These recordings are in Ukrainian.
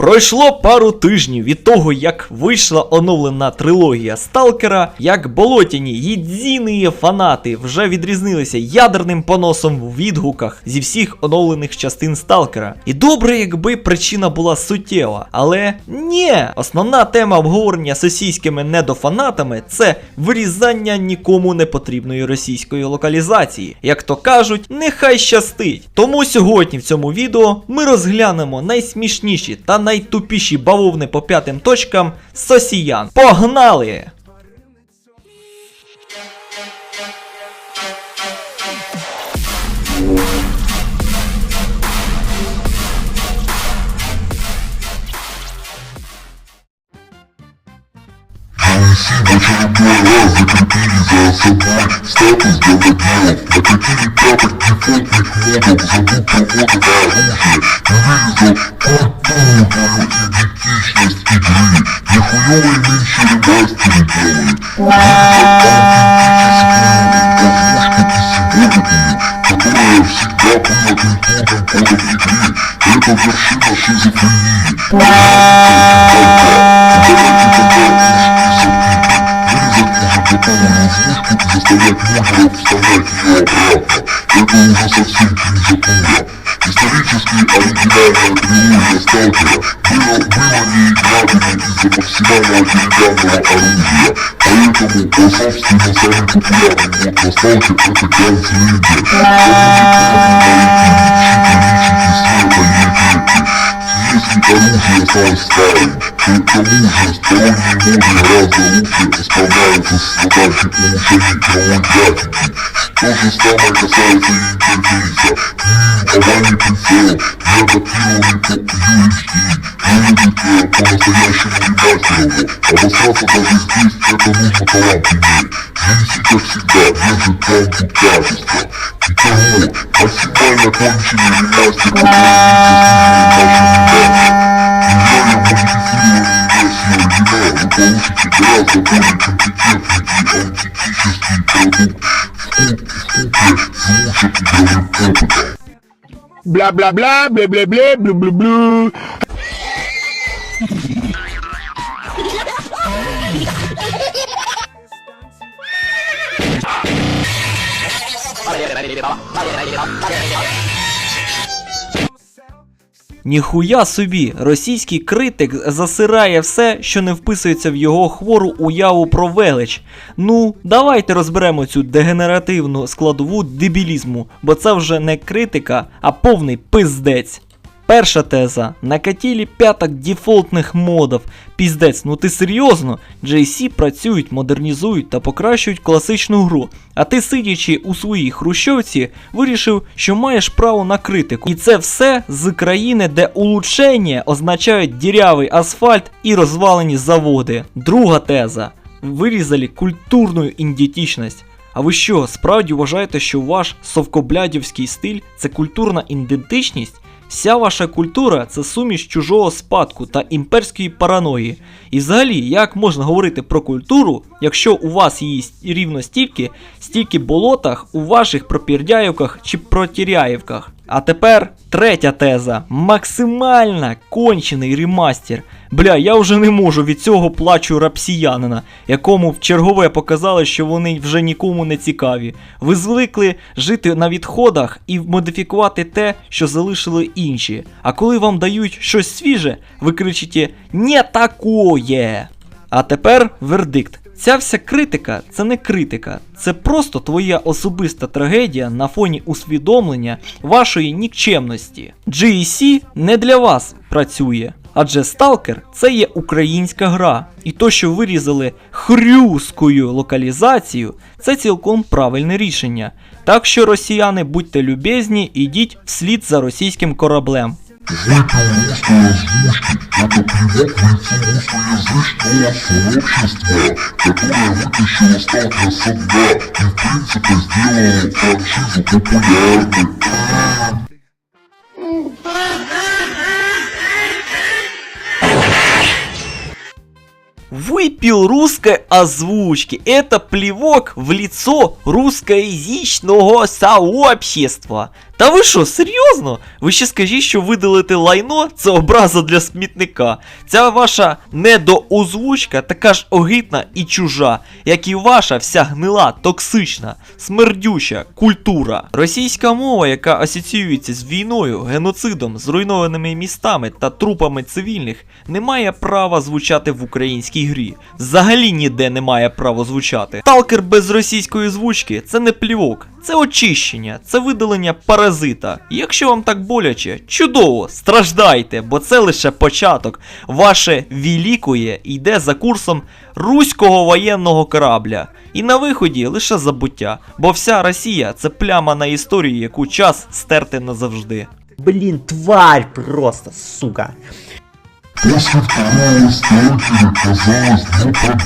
Пройшло пару тижнів від того, як вийшла оновлена трилогія Сталкера, як болотяні єдзіні фанати вже відрізнилися ядерним поносом в відгуках зі всіх оновлених частин Сталкера. І добре, якби причина була суттєва. Але ні, основна тема обговорення з російськими недофанатами це вирізання нікому не потрібної російської локалізації. Як то кажуть, нехай щастить. Тому сьогодні в цьому відео ми розглянемо найсмішніші та найтупіші бавовни по п'ятим точкам сосіян. Погнали! GNC в очередной раз закрепили за собой статус говноделов, накатили пяток дефолтных модов, забыл про моды на оружие, вырезал культурную идентичность игры, нихуевые нынче ремастеры делают, вырезал аутентическую говнушку и символику, которая всегда была культурным кодом игры, это вершина шизофрении. Давайте тогда вырезать уже готовую озвучку и заставлять модеров вставлять ее обратно. Это уже совсем кринжатура. Исторически оригинальная трилогия Сталкера была, была неиграбельной из-за максимального деревянного оружия. Поэтому, по собственно, самый популярный мод на Сталкер это Ганслингер. Если оружие осталось старым, то к тому же сторонние моды гораздо лучше справляются с задачей улучшения игровой графики. То же самое касается и интерфейса. М, овальный прицел, не адаптированный под UHD, выглядит э, по-настоящему ремастерово. Обосраться даже здесь это нужно талант иметь. GNC, как всегда, держит планку качества. Итого, максимально конченый ремастер, который заслуживает наших версию оригинала, вы получите гораздо более компетентный и аутентический продукт в купе с лучшим игровым опытом. Бла-бла-бла, бля-бля-бля, блю-блю-блю. Ніхуя собі, російський критик засирає все, що не вписується в його хвору уяву про велич. Ну, давайте розберемо цю дегенеративну складову дебілізму, бо це вже не критика, а повний пиздець. Перша теза. Накатілі п'яток дефолтних модів. Піздець, ну ти серйозно? JC працюють, модернізують та покращують класичну гру. А ти, сидячи у своїй хрущовці, вирішив, що маєш право на критику. І це все з країни, де улучшення означають дірявий асфальт і розвалені заводи. Друга теза. Вирізали культурну ідентичність. А ви що, справді вважаєте, що ваш совкоблядівський стиль це культурна ідентичність? Вся ваша культура це суміш чужого спадку та імперської параної. І взагалі, як можна говорити про культуру, якщо у вас її рівно стільки, стільки болотах у ваших пропірдяївках чи протіряївках? А тепер третя теза. Максимально кончений ремастер. Бля, я вже не можу від цього плачу рапсіянина, якому в чергове показали, що вони вже нікому не цікаві. Ви звикли жити на відходах і модифікувати те, що залишили інші. А коли вам дають щось свіже, ви кричите «Не такое!» А тепер вердикт. Ця вся критика це не критика, це просто твоя особиста трагедія на фоні усвідомлення вашої нікчемності. GEC не для вас працює. Адже Сталкер це є українська гра, і то, що вирізали хрюскою локалізацію, це цілком правильне рішення. Так що, росіяни, будьте любезні, ідіть вслід за російським кораблем. Выпил русской озвучки – это плевок в лицо русскоязычного сообщества, которое вытащило сталкера со дна и в принципе сделало франшизу популярной. Выпил русской озвучки. Это плевок в лицо русскоязычного сообщества. Та ви що, серйозно? Ви ще скажіть, що видалити лайно це образа для смітника. Ця ваша недоозвучка така ж огидна і чужа, як і ваша вся гнила, токсична, смердюща культура. Російська мова, яка асоціюється з війною, геноцидом, зруйнованими містами та трупами цивільних, не має права звучати в українській грі. Взагалі ніде не має права звучати. Сталкер без російської звучки це не плівок, це очищення, це видалення паразита. Якщо вам так боляче, чудово, страждайте, бо це лише початок. Ваше вілікує йде за курсом руського воєнного корабля. І на виході лише забуття, бо вся Росія це пляма на історії, яку час стерти назавжди. Блин, тварь просто, сука. После второго сталкера казалось, пробито.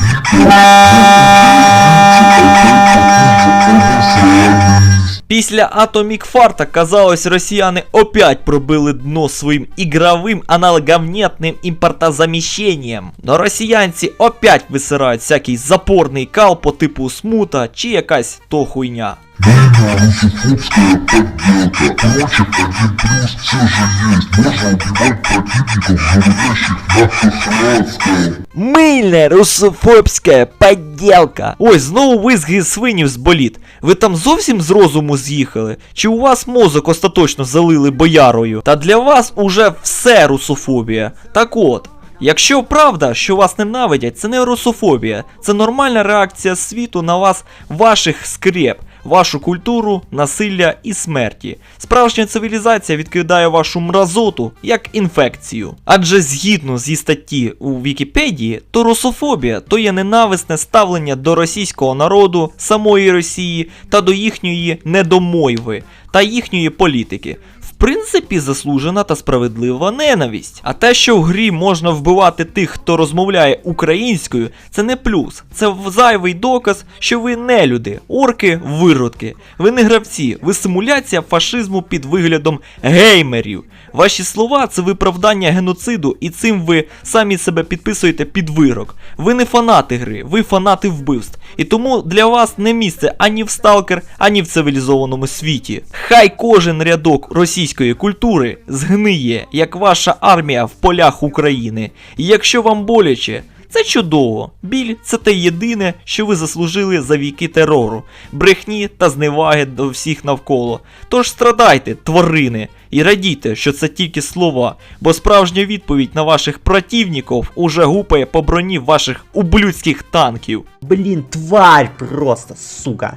Після Atomic Фарта, казалось, росіяни опять пробили дно своїм ігровим аналоговнятним імпортозаміщенням. Но росіянці опять висирають всякий запорний кал по типу смута чи якась то хуйня. Длинная русофобская подделка. Прочек один плюс все же есть. Можно убивать противников, говорящих на шотландском. Мильна русофобська подділка. Ой, знову визги свинів з боліт. Ви там зовсім з розуму з'їхали? Чи у вас мозок остаточно залили боярою? Та для вас уже все русофобія. Так от. Якщо правда, що вас ненавидять, це не русофобія, це нормальна реакція світу на вас, ваших скреп, вашу культуру, насилля і смерті. Справжня цивілізація відкидає вашу мразоту як інфекцію. Адже згідно зі статті у Вікіпедії, то русофобія то є ненависне ставлення до російського народу, самої Росії та до їхньої недомойви та їхньої політики. Принципі, заслужена та справедлива ненависть. А те, що в грі можна вбивати тих, хто розмовляє українською, це не плюс. Це зайвий доказ, що ви не люди, орки, виродки. Ви не гравці, ви симуляція фашизму під виглядом геймерів. Ваші слова це виправдання геноциду, і цим ви самі себе підписуєте під вирок. Ви не фанати гри, ви фанати вбивств. І тому для вас не місце ані в сталкер, ані в цивілізованому світі. Хай кожен рядок російської культури згниє, як ваша армія в полях України. І якщо вам боляче, це чудово. Біль це те єдине, що ви заслужили за віки терору, брехні та зневаги до всіх навколо. Тож страдайте, тварини, і радійте, що це тільки слова, бо справжня відповідь на ваших противників уже гупає по броні ваших ублюдських танків. Блин, тварь просто, сука.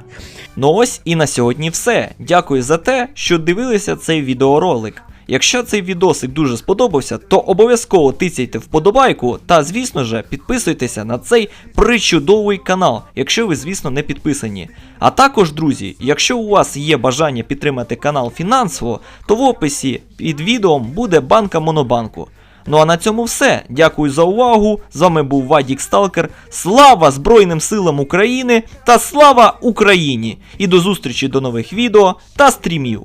Ну ось і на сьогодні все. Дякую за те, що дивилися цей відеоролик. Якщо цей відосик дуже сподобався, то обов'язково тицяйте вподобайку та, звісно ж, підписуйтеся на цей причудовий канал, якщо ви, звісно, не підписані. А також, друзі, якщо у вас є бажання підтримати канал фінансово, то в описі під відео буде банка Монобанку. Ну а на цьому все. Дякую за увагу. З вами був Вадік Сталкер. Слава Збройним силам України та слава Україні! І до зустрічі до нових відео та стрімів.